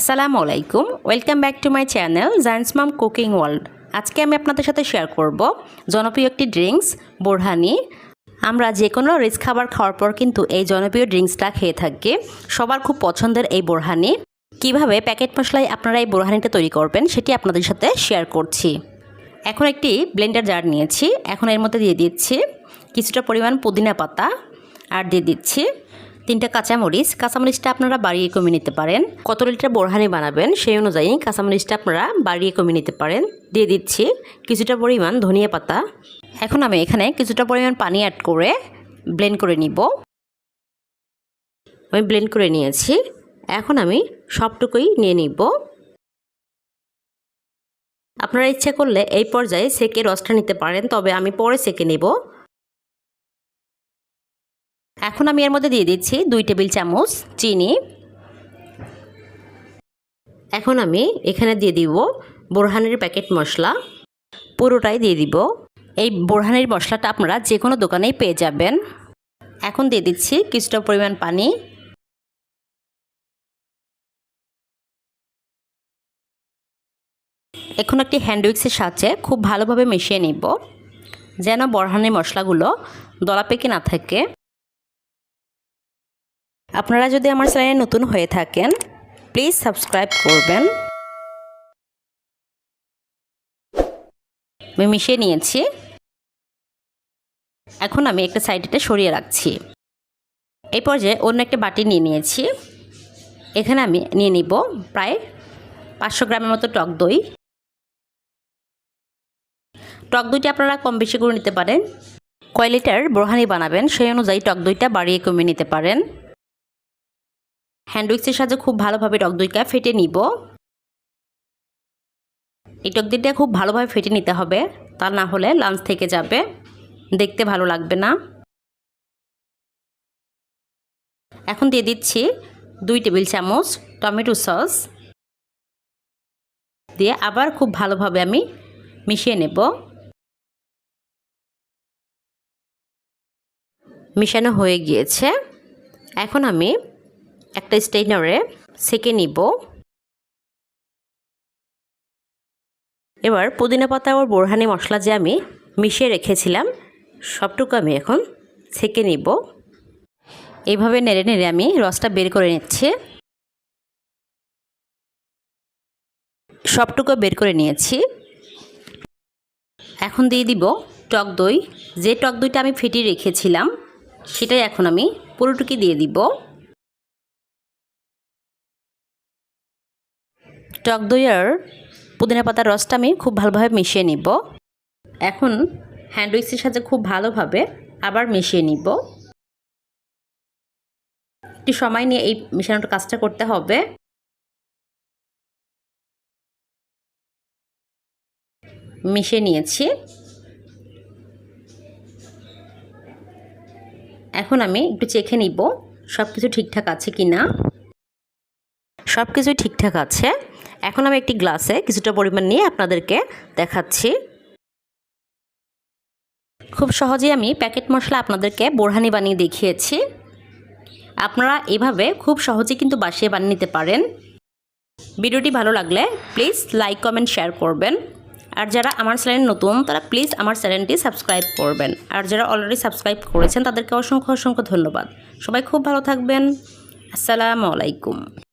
আসসালামু আলাইকুম। Welcome back to my channel giants mum cooking world আজকে আমি আপনাদের সাথে শেয়ার করব জনপ্রিয় একটি ড্রিঙ্কস বোরহানি। আমরা যে কোনো রিচ খাবার খাওয়ার পর কিন্তু এই জনপ্রিয় ড্রিঙ্কসটা খেয়ে থাকি। সবার খুব পছন্দের এই বোরহানি। কীভাবে প্যাকেট মশলায় আপনারা এই বোরহানিটা তৈরি করবেন সেটি আপনাদের সাথে শেয়ার করছি। এখন একটি ব্লেন্ডার জার নিয়েছি। এখন এর মধ্যে দিয়ে দিচ্ছি কিছুটা পরিমাণ পুদিনা পাতা। আর দিয়ে দিচ্ছি তিনটা কাঁচামরিচ। কাঁচামরিচটা আপনারা বাড়িয়ে কমিয়ে নিতে পারেন। কত লিটার বোরহানি বানাবেন সেই অনুযায়ী কাঁচামরিচটা আপনারা বাড়িয়ে কমিয়ে নিতে পারেন। দিয়ে দিচ্ছি কিছুটা পরিমাণ ধনিয়া পাতা। এখন আমি এখানে কিছুটা পরিমাণ পানি অ্যাড করে ব্লেন্ড করে নিব। আমি ব্লেন্ড করে নিয়েছি। এখন আমি সবটুকুই নিয়ে নিব। আপনারা ইচ্ছে করলে এই পর্যায়ে সেকে রসটা নিতে পারেন, তবে আমি পরে সেকে নেব। এখন আমি এর মধ্যে দিয়ে দিচ্ছি দুই টেবিল চামচ চিনি। এখন আমি এখানে দিয়ে দিব বোরহানের প্যাকেট মশলা। পুরোটাই দিয়ে দিব। এই বোরহানের মশলাটা আপনারা যে কোনো দোকানেই পেয়ে যাবেন। এখন দিয়ে দিচ্ছি কিছুটা পরিমাণ পানি। এখন একটি হ্যান্ড উইক্সের সাহায্যে খুব ভালোভাবে মিশিয়ে নিব। যেন বরহানের মশলাগুলো দলা পেকে না থাকে। আপনারা যদি আমার চ্যানেলে নতুন হয়ে থাকেন প্লিজ সাবস্ক্রাইব করবেন। আমি মিশিয়ে নিয়েছি। এখন আমি একটা সাইডে সরিয়ে রাখছি। এই পর্যায়ে অন্য একটা বাটি নিয়ে নিয়েছি। এখানে আমি নিয়ে নিব প্রায় পাঁচশো গ্রামের মতো টক দই। টক দইটা আপনারা কম বেশি করে নিতে পারেন। কয় লিটার বোরহানি বানাবেন, সেই অনুযায়ী টক দইটা বাড়িয়ে কমিয়ে নিতে পারেন। হ্যান্ড উইক্সের সাহায্যে খুব ভালোভাবে টক দইটা ফেটে নিব। এই টক দইটা খুব ভালোভাবে ফেটে নিতে হবে, তা না হলে লাঞ্চ থেকে যাবে। দেখতে ভালো লাগবে না। এখন দিয়ে দিচ্ছি দুই টেবিল চামচ টমেটো সস। দিয়ে আবার খুব ভালোভাবে আমি মিশিয়ে নেব। মিশানো হয়ে গিয়েছে। এখন আমি একটা স্টেইনারে সেকে নিব। এবার পুদিনা পাতা ও বোরহানি মশলা যে আমি মিশিয়ে রেখেছিলাম, সবটুকু আমি এখন সেকে নিব। এইভাবে নেড়ে নেড়ে আমি রসটা বের করে নিচ্ছি। সবটুকু বের করে নিয়েছি। এখন দিয়ে দিব টক দই। যে টক দইটা আমি ফেটিয়ে রেখেছিলাম, সেটাই এখন আমি পুরোটুকি দিয়ে দিব। টক দই আর পুদিনা পাতার রসটা আমি খুব ভালোভাবে মিশিয়ে নিব। এখন হ্যান্ড উইক্সের সাথে খুব ভালোভাবে আবার মিশিয়ে নিব। একটু সময় নিয়ে এই মিশানোটা কাজটা করতে হবে। মিশিয়ে নিয়েছি। এখন আমি একটু চেখে নিব সব কিছু ঠিকঠাক আছে কি না সব কিছুই ঠিকঠাক আছে। এখন আমি একটি গ্লাসে কিছুটা পরিমাণ নিয়ে আপনাদেরকে দেখাচ্ছি। খুব সহজেই আমি প্যাকেট মশলা আপনাদেরকে বোরহানি বানিয়ে দেখিয়েছি। আপনারা এভাবে খুব সহজে কিন্তু বাসিয়ে বানিয়ে নিতে পারেন। ভিডিওটি ভালো লাগলে প্লিজ লাইক, কমেন্ট, শেয়ার করবেন। আর যারা আমার চ্যানেল নতুন, তারা প্লিজ আমার চ্যানেলটি সাবস্ক্রাইব করবেন। আর যারা অলরেডি সাবস্ক্রাইব করেছেন, তাদেরকে অসংখ্য অসংখ্য ধন্যবাদ। সবাই খুব ভালো থাকবেন। আসসালামু আলাইকুম।